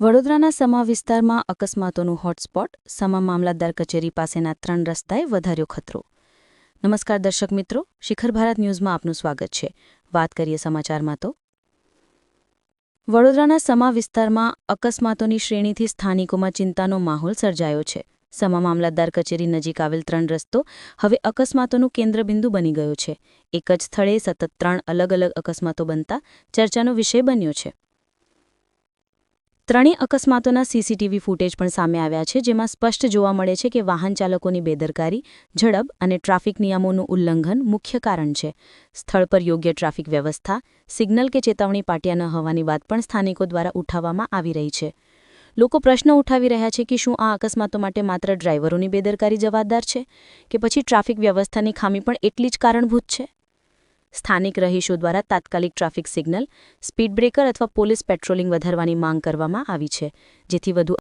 વડોદરાના સમા વિસ્તારમાં અકસ્માતોનું હોટસ્પોટ, સમા મામલતદાર કચેરી પાસેના ત્રણ રસ્તાએ વધાર્યો ખતરો. નમસ્કાર દર્શક મિત્રો, શિખર ભારત ન્યૂઝમાં આપનું સ્વાગત છે. વાત કરીએ સમાચારમાં તો. વડોદરાના સમા વિસ્તારમાં અકસ્માતોની શ્રેણીથી સ્થાનિકોમાં ચિંતાનો માહોલ સર્જાયો છે. સમા મામલતદાર કચેરી નજીક આવેલ ત્રણ રસ્તો હવે અકસ્માતોનું કેન્દ્રબિંદુ બની ગયો છે. એક જ સ્થળે સતત ત્રણ અલગ અલગ અકસ્માતો બનતા ચર્ચાનો વિષય બન્યો છે. ત્રણેય અકસ્માતોના સીસીટીવી ફૂટેજ પણ સામે આવ્યા છે, જેમાં સ્પષ્ટ જોવા મળે છે કે વાહન ચાલકોની બેદરકારી, ઝડપ અને ટ્રાફિક નિયમોનું ઉલ્લંઘન મુખ્ય કારણ છે. સ્થળ પર યોગ્ય ટ્રાફિક વ્યવસ્થા, સિગ્નલ કે ચેતવણી પાટિયા ન હોવાની વાત પણ સ્થાનિકો દ્વારા ઉઠાવવામાં આવી રહી છે. લોકો પ્રશ્ન ઉઠાવી રહ્યા છે કે શું આ અકસ્માતો માટે માત્ર ડ્રાઈવરોની બેદરકારી જવાબદાર છે, કે પછી ટ્રાફિક વ્યવસ્થાની ખામી પણ એટલી જ કારણભૂત છે? સ્થાનિક રહીશો દ્વારા તાત્કાલિક ટ્રાફિક સિગ્નલ, સ્પીડ બ્રેકર અથવા પોલીસ પેટ્રોલિંગ વધારવાની માંગ કરવામાં આવી છે, જેથી વધુ